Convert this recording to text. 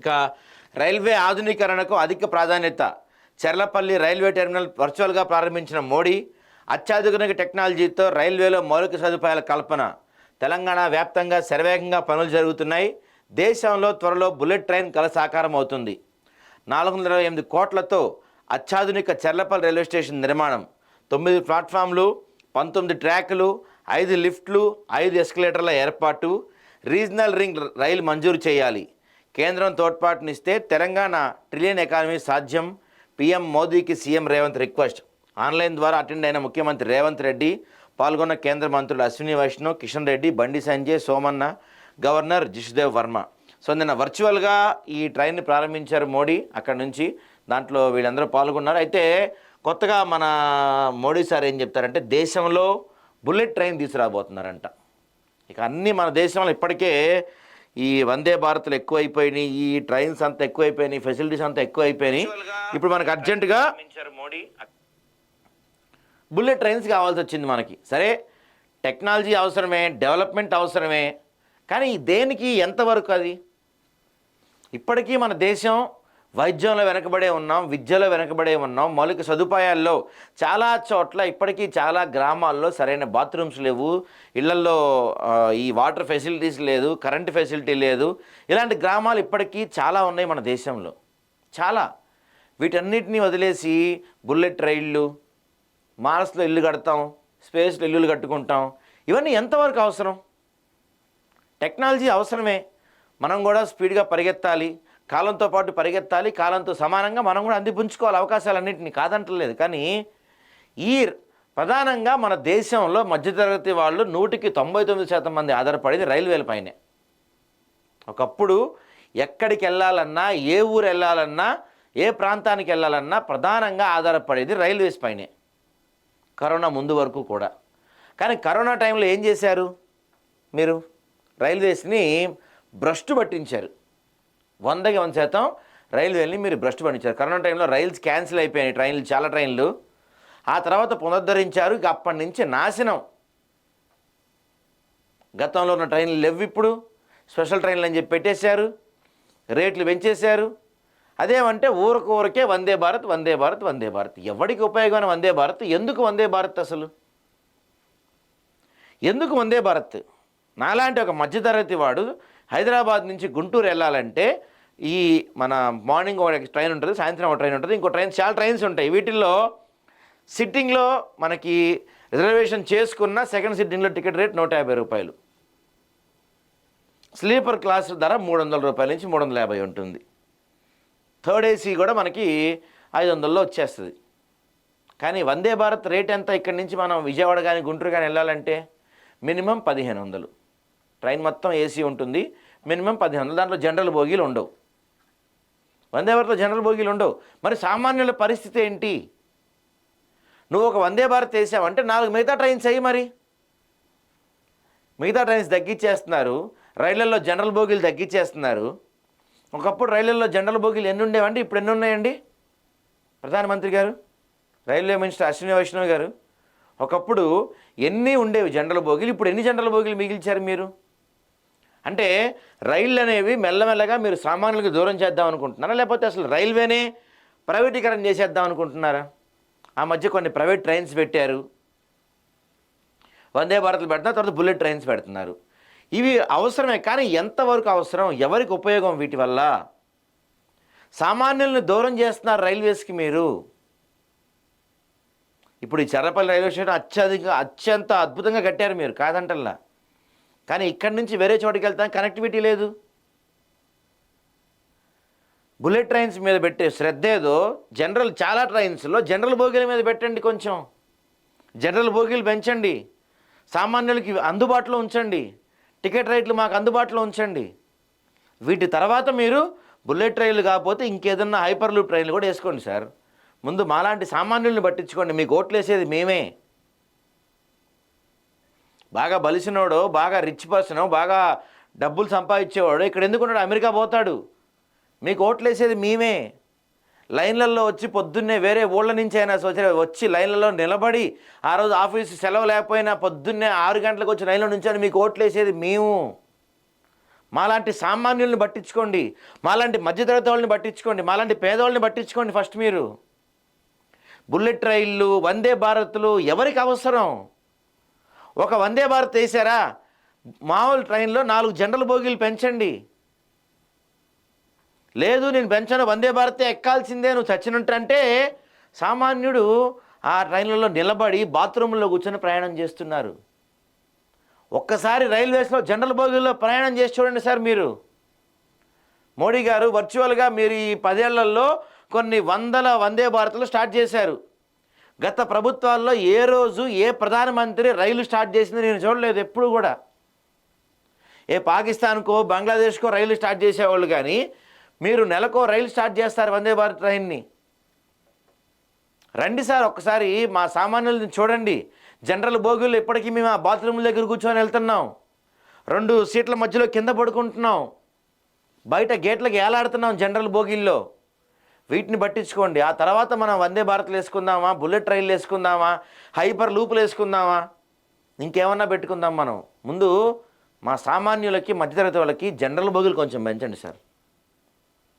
ఇక రైల్వే ఆధునీకరణకు అధిక ప్రాధాన్యత. చెర్లపల్లి రైల్వే టెర్మినల్ వర్చువల్గా ప్రారంభించిన మోడీ అత్యాధునిక టెక్నాలజీతో రైల్వేలో మౌలిక సదుపాయాల కల్పన. తెలంగాణ వ్యాప్తంగా శరవేగంగా పనులు జరుగుతున్నాయి. దేశంలో త్వరలో బుల్లెట్ ట్రైన్ కల సాకారం అవుతుంది. నాలుగు వందల ఇరవై ఎనిమిది కోట్లతో అత్యాధునిక చెర్లపల్లి రైల్వే స్టేషన్ నిర్మాణం. తొమ్మిది ప్లాట్ఫామ్లు పంతొమ్మిది ట్రాకులు ఐదు లిఫ్ట్లు ఐదు ఎస్కలేటర్ల ఏర్పాటు. రీజనల్ రింగ్ రైలు మంజూరు చేయాలి. కేంద్రం తోడ్పాటునిస్తే తెలంగాణ ట్రిలియన్ ఎకానమీ సాధ్యం. పీఎం మోదీకి సీఎం రేవంత్ రిక్వెస్ట్. ఆన్లైన్ ద్వారా అటెండ్ అయిన ముఖ్యమంత్రి రేవంత్ రెడ్డి పాల్గొన్న కేంద్ర మంత్రులు అశ్విని వైష్ణవ్ కిషన్ రెడ్డి బండి సంజయ్ సోమన్న గవర్నర్ జిష్దేవ్ వర్మ. సో నిన్న వర్చువల్గా ఈ ట్రైన్ని ప్రారంభించారు మోడీ అక్కడ నుంచి. దాంట్లో వీళ్ళందరూ పాల్గొన్నారు. అయితే కొత్తగా మన మోడీ సార్ ఏం చెప్తారంటే దేశంలో బుల్లెట్ ట్రైన్ తీసుకురాబోతున్నారంట. ఇక అన్నీ మన దేశంలో ఇప్పటికే ఈ వందే భారత్లు ఎక్కువైపోయినాయి ఈ ట్రైన్స్ అంతా ఎక్కువైపోయినాయి ఫెసిలిటీస్ అంతా ఎక్కువైపోయినాయి. ఇప్పుడు మనకు అర్జెంటుగా మోడీ. బుల్లెట్ ట్రైన్స్ కావాల్సి వచ్చింది మనకి. సరే టెక్నాలజీ అవసరమే డెవలప్మెంట్ అవసరమే కానీ దేనికి ఎంతవరకు అది? ఇప్పటికీ మన దేశం వైద్యంలో వెనకబడే ఉన్నాం విద్యలో వెనకబడే ఉన్నాం మౌలిక సదుపాయాల్లో చాలా చోట్ల ఇప్పటికీ చాలా గ్రామాల్లో సరైన బాత్రూమ్స్ లేవు ఇళ్ళలో ఈ వాటర్ ఫెసిలిటీస్ లేదు కరెంట్ ఫెసిలిటీ లేదు. ఇలాంటి గ్రామాలు ఇప్పటికీ చాలా ఉన్నాయి మన దేశంలో. చాలా. వీటన్నిటిని వదిలేసి బుల్లెట్ రైళ్ళు మార్స్లో ఇల్లు కడతాం స్పేస్లో ఇల్లులు కట్టుకుంటాం. ఇవన్నీ ఎంతవరకు అవసరం? టెక్నాలజీ అవసరమే. మనం కూడా స్పీడ్గా పరిగెత్తాలి. కాలంతో పాటు పరిగెత్తాలి కాలంతో సమానంగా మనం కూడా అందిపుంచుకోవాలి అవకాశాలన్నింటినీ. కాదంటలేదు కానీ ఈ ప్రధానంగా మన దేశంలో మధ్యతరగతి వాళ్ళు నూటికి తొంభై తొమ్మిది శాతం మంది ఆధారపడేది రైల్వేలపైనే ఒకప్పుడు ఎక్కడికి వెళ్ళాలన్నా ఏ ఊరు వెళ్ళాలన్నా ఏ ప్రాంతానికి వెళ్ళాలన్నా ప్రధానంగా ఆధారపడేది రైల్వేస్ పైనే. కరోనా ముందు వరకు కూడా. కానీ కరోనా టైంలో ఏం చేశారు? మీరు రైల్వేస్ని భ్రష్టు పట్టించారు. వందకి వంద శాతం రైల్వేని మీరు భ్రష్టు పండించారు. కరోనా టైంలో రైల్స్ క్యాన్సిల్ అయిపోయాయి ట్రైన్లు చాలా ట్రైన్లు. ఆ తర్వాత పునరుద్ధరించారు ఇక అప్పటి నుంచి నాశనం. గతంలో ఉన్న ట్రైన్లు లేవు ఇప్పుడు. స్పెషల్ ట్రైన్లు అని చెప్పి పెట్టేశారు రేట్లు పెంచేశారు. అదేమంటే ఊరకు ఊరికే వందే భారత్ వందే భారత్ వందే భారత్. ఎవరికి ఉపయోగమైన వందే భారత్? ఎందుకు వందే భారత్ అసలు? ఎందుకు వందే భారత్? నాలాంటి ఒక మధ్యతరగతి వాడు హైదరాబాద్ నుంచి గుంటూరు వెళ్ళాలంటే ఈ మన మార్నింగ్ ఒక ట్రైన్ ఉంటుంది సాయంత్రం ఒక ట్రైన్ ఉంటుంది ఇంకో ట్రైన్ చాలా ట్రైన్స్ ఉంటాయి. వీటిల్లో సిట్టింగ్లో మనకి రిజర్వేషన్ చేసుకున్న సెకండ్ సిట్టింగ్లో టికెట్ రేట్ నూట యాభై రూపాయలు. స్లీపర్ క్లాస్ ధర మూడు వందల రూపాయల నుంచి మూడు వందల యాభై ఉంటుంది. థర్డ్ ఏసీ కూడా మనకి ఐదు వందల్లో వచ్చేస్తుంది. కానీ వందే భారత్ రేట్ ఎంత? ఇక్కడి నుంచి మనం విజయవాడ కానీ గుంటూరు కానీ వెళ్ళాలంటే మినిమం పదిహేను వందలు. ట్రైన్ మొత్తం ఏసీ ఉంటుంది. మినిమం పదిహేను వందలు దాంట్లో జనరల్ బోగీలు ఉండవు. వందే భారత్లో జనరల్ బోగీలు ఉండవు. మరి సామాన్యుల పరిస్థితి ఏంటి? నువ్వు ఒక వందే భారత్ వేసావంటే నాలుగు మిగతా ట్రైన్స్ అయ్యి మరి. మిగతా ట్రైన్స్ తగ్గించేస్తున్నారు రైళ్ళలో జనరల్ బోగీలు తగ్గించేస్తున్నారు ఒకప్పుడు రైళ్ళలో జనరల్ బోగీలు ఎన్ని ఉండేవండి? ఇప్పుడు ఎన్ని ఉన్నాయండి? ప్రధానమంత్రి గారు రైల్వే మినిస్టర్ అశ్విని వైష్ణవ్ గారు ఒకప్పుడు ఎన్ని ఉండేవి జనరల్ బోగీలు? ఇప్పుడు ఎన్ని జనరల్ బోగీలు మిగిల్చారు మీరు? అంటే రైళ్ళు అనేవి మెల్లమెల్లగా మీరు సామాన్యులకు దూరం చేద్దాం అనుకుంటున్నారా? లేకపోతే అసలు రైల్వేనే ప్రైవేటీకరణ చేసేద్దాం అనుకుంటున్నారా? ఆ మధ్య కొన్ని ప్రైవేట్ ట్రైన్స్ పెట్టారు. వందే భారత్లు పెడుతున్నారు తర్వాత బుల్లెట్ ట్రైన్స్ పెడుతున్నారు. ఇవి అవసరమే కానీ ఎంతవరకు అవసరం ఎవరికి ఉపయోగం వీటి వల్ల? సామాన్యులను దూరం చేస్తున్నారు రైల్వేస్కి మీరు. ఇప్పుడు ఈ చర్రపల్లి రైల్వే స్టేషన్ అత్యధిక అత్యంత అద్భుతంగా కట్టారు మీరు కాదంటల్లా. కానీ ఇక్కడి నుంచి వేరే చోటికి వెళ్తాం కనెక్టివిటీ లేదు. బుల్లెట్ ట్రైన్స్ మీద పెట్టే శ్రద్ధ ఏదో జనరల్ చాలా ట్రైన్స్లో జనరల్ బోగీల మీద పెట్టండి కొంచెం. జనరల్ బోగీలు పెంచండి. సామాన్యులకి అందుబాటులో ఉంచండి. టికెట్ రేట్లు మాకు అందుబాటులో ఉంచండి. వీటి తర్వాత మీరు బుల్లెట్ ట్రైన్లు కాకపోతే ఇంకేదన్నా హైపర్ లూప్ ట్రైన్లు కూడా వేసుకోండి సార్ ముందు మాలాంటి సామాన్యుల్ని పట్టించుకోండి మీకు ఓట్లు వేసేది మేమే. బాగా బలిసినోడు బాగా రిచ్ పర్సన్ బాగా డబ్బులు సంపాదించేవాడు ఇక్కడ ఎందుకున్నాడు? అమెరికా పోతాడు. మీకు ఓట్లేసేది మేమే. లైన్లలో వచ్చి పొద్దున్నే వేరే ఊళ్ళ నుంచి అయినా వచ్చి వచ్చి లైన్లలో నిలబడి ఆ రోజు ఆఫీస్ సెలవు లేకపోయినా పొద్దున్నే ఆరు గంటలకు వచ్చి లైన్లో నుంచొని మీకు ఓట్లేసేది మేము. మాలాంటి సామాన్యుల్ని పట్టించుకోండి. మాలాంటి మధ్యతరగతి వాళ్ళని పట్టించుకోండి. మాలాంటి పేదవాళ్ళని పట్టించుకోండి ఫస్ట్ మీరు. బుల్లెట్ రైళ్ళు వందే భారత్లు ఎవరికి అవసరం? ఒక వందే భారత్ వేసారా మామూలు ట్రైన్లో నాలుగు జనరల్ బోగీలు పెంచండి. లేదు నేను పెంచను వందే భారతే ఎక్కాల్సిందే నువ్వు చచ్చినట్టంటే సామాన్యుడు ఆ ట్రైన్లలో నిలబడి బాత్రూంలో కూర్చొని ప్రయాణం చేస్తున్నారు. ఒక్కసారి రైల్వేస్లో జనరల్ బోగీల్లో ప్రయాణం చేసి చూడండి సార్ మీరు. మోడీ గారు వర్చువల్గా మీరు ఈ పదేళ్ళలో కొన్ని వందల వందే భారత్లు స్టార్ట్ చేశారు. గత ప్రభుత్వాల్లో ఏ రోజు ఏ ప్రధానమంత్రి రైలు స్టార్ట్ చేసింది నేను చూడలేదు ఎప్పుడు కూడా. ఏ పాకిస్తాన్కో బంగ్లాదేశ్కో రైలు స్టార్ట్ చేసేవాళ్ళు కానీ మీరు నెలకో రైలు స్టార్ట్ చేస్తారు వందే భారత్ ట్రైన్ని. రండి సార్ ఒక్కసారి మా సామాన్యుల్ని చూడండి. జనరల్ బోగులు ఇప్పటికీ మేము ఆ బాత్రూమ్ దగ్గర కూర్చొని వెళ్తున్నాం. రెండు సీట్ల మధ్యలో కింద పడుకుంటున్నాం. బయట గేట్లకు ఏలాడుతున్నాం జనరల్ బోగిల్లో వీటిని పట్టించుకోండి. ఆ తర్వాత మనం వందే భారత్లు వేసుకుందామా? బుల్లెట్ రైళ్ళు వేసుకుందామా? హైపర్ లూపులు వేసుకుందామా? ఇంకేమన్నా పెట్టుకుందాం మనం. ముందు మా సామాన్యులకి మధ్యతరగతి వాళ్ళకి జనరల్ బోగీలు కొంచెం పెంచండి సార్.